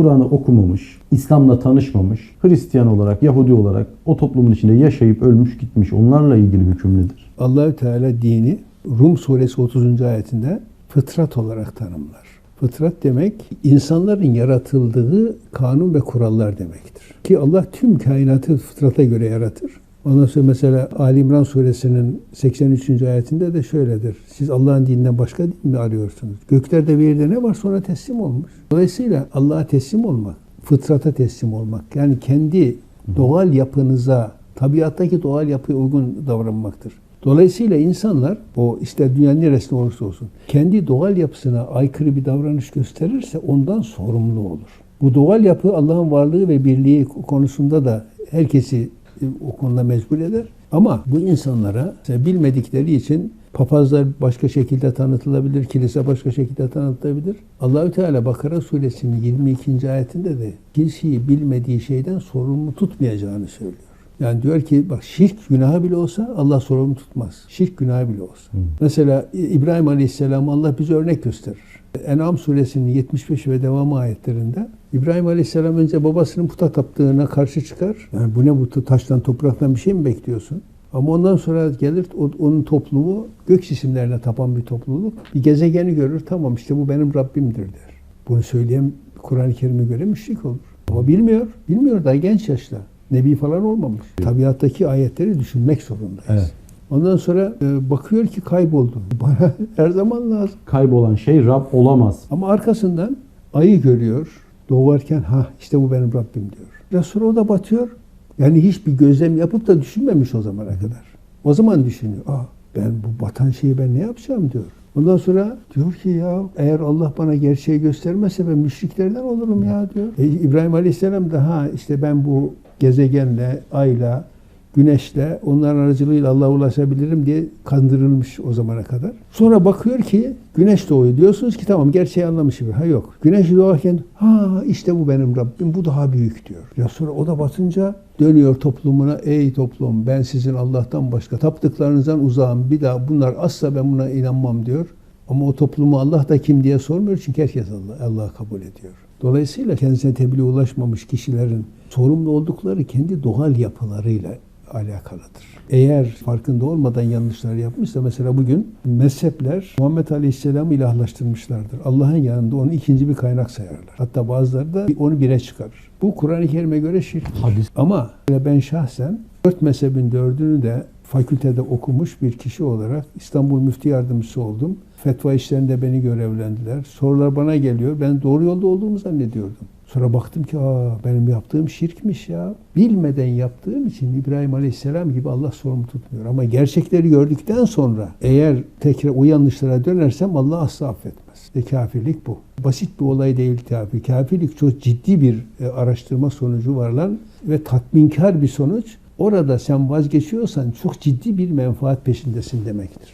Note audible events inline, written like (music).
Kur'an'ı okumamış, İslam'la tanışmamış, Hristiyan olarak, Yahudi olarak o toplumun içinde yaşayıp ölmüş gitmiş onlarla ilgili hükümlüdür. Allahü Teala dini Rum suresi 30. ayetinde fıtrat olarak tanımlar. Fıtrat demek insanların yaratıldığı kanun ve kurallar demektir. Ki Allah tüm kainatı fıtrata göre yaratır. Ondan sonra mesela Ali İmran suresinin 83. ayetinde de şöyledir. Siz Allah'ın dininden başka din mi arıyorsunuz? Göklerde ve yerde ne var sonra teslim olmuş. Dolayısıyla Allah'a teslim olmak, fıtrata teslim olmak. Yani kendi doğal yapınıza, tabiattaki doğal yapıya uygun davranmaktır. Dolayısıyla insanlar o işte dünyanın neresinde olursa olsun kendi doğal yapısına aykırı bir davranış gösterirse ondan sorumlu olur. Bu doğal yapı Allah'ın varlığı ve birliği konusunda da herkesi o konuda mecbur eder. Ama bu insanlara bilmedikleri için papazlar başka şekilde tanıtılabilir, kilise başka şekilde tanıtılabilir. Allahü Teala Bakara suresinin 22. ayetinde de kimseyi bilmediği şeyden sorumlu tutmayacağını söylüyor. Yani diyor ki bak şirk günahı bile olsa Allah sorumlu tutmaz. Şirk günahı bile olsa. Mesela İbrahim Aleyhisselam Allah bize örnek gösterir. En'am suresinin 75 ve devamı ayetlerinde İbrahim Aleyhisselam önce babasının puta taptığına karşı çıkar. Yani bu ne bu taştan topraktan bir şey mi bekliyorsun? Ama ondan sonra gelir o- onun toplumu gök cisimlerine tapan bir topluluk. Bir gezegeni görür tamam işte bu benim Rabbimdir der. Bunu söyleyen Kur'an-ı Kerim'e göre müşrik olur. Ama bilmiyor. Bilmiyor daha genç yaşta. Nebi falan olmamış. Tabiattaki ayetleri düşünmek zorundayız. Evet. Ondan sonra e, bakıyor ki kayboldu. (laughs) Bana her zaman lazım. Kaybolan şey Rab olamaz. Ama arkasından ayı görüyor. Doğarken ha işte bu benim Rabbim diyor. Sonra o da batıyor. Yani hiçbir gözlem yapıp da düşünmemiş o zamana kadar. O zaman düşünüyor. Aa ben bu batan şeyi ben ne yapacağım diyor. Ondan sonra diyor ki ya eğer Allah bana gerçeği göstermezse ben müşriklerden olurum ya diyor. E, İbrahim Aleyhisselam da ha işte ben bu gezegenle, ayla, güneşle onların aracılığıyla Allah'a ulaşabilirim diye kandırılmış o zamana kadar. Sonra bakıyor ki güneş doğuyor. Diyorsunuz ki tamam gerçeği anlamışım. Ha yok. Güneş doğarken ha işte bu benim Rabbim bu daha büyük diyor. Ya sonra o da batınca dönüyor toplumuna ey toplum ben sizin Allah'tan başka taptıklarınızdan uzağım. Bir daha bunlar asla ben buna inanmam diyor. Ama o toplumu Allah da kim diye sormuyor çünkü herkes Allah kabul ediyor. Dolayısıyla kendisine tebliğ ulaşmamış kişilerin sorumlu oldukları kendi doğal yapılarıyla alakalıdır. Eğer farkında olmadan yanlışlar yapmışsa mesela bugün mezhepler Muhammed Aleyhisselam'ı ilahlaştırmışlardır. Allah'ın yanında onu ikinci bir kaynak sayarlar. Hatta bazıları da onu bire çıkarır. Bu Kur'an-ı Kerim'e göre şirktir. Hadis. Ama ben şahsen dört mezhebin dördünü de fakültede okumuş bir kişi olarak İstanbul Müftü Yardımcısı oldum. Fetva işlerinde beni görevlendiler. Sorular bana geliyor. Ben doğru yolda olduğumu zannediyordum. Sonra baktım ki Aa, benim yaptığım şirkmiş ya. Bilmeden yaptığım için İbrahim Aleyhisselam gibi Allah sorumlu tutmuyor. Ama gerçekleri gördükten sonra eğer tekrar o yanlışlara dönersem Allah asla affetmez. Ve kafirlik bu. Basit bir olay değil tabi. Kafirlik çok ciddi bir e, araştırma sonucu var lan ve tatminkar bir sonuç. Orada sen vazgeçiyorsan çok ciddi bir menfaat peşindesin demektir.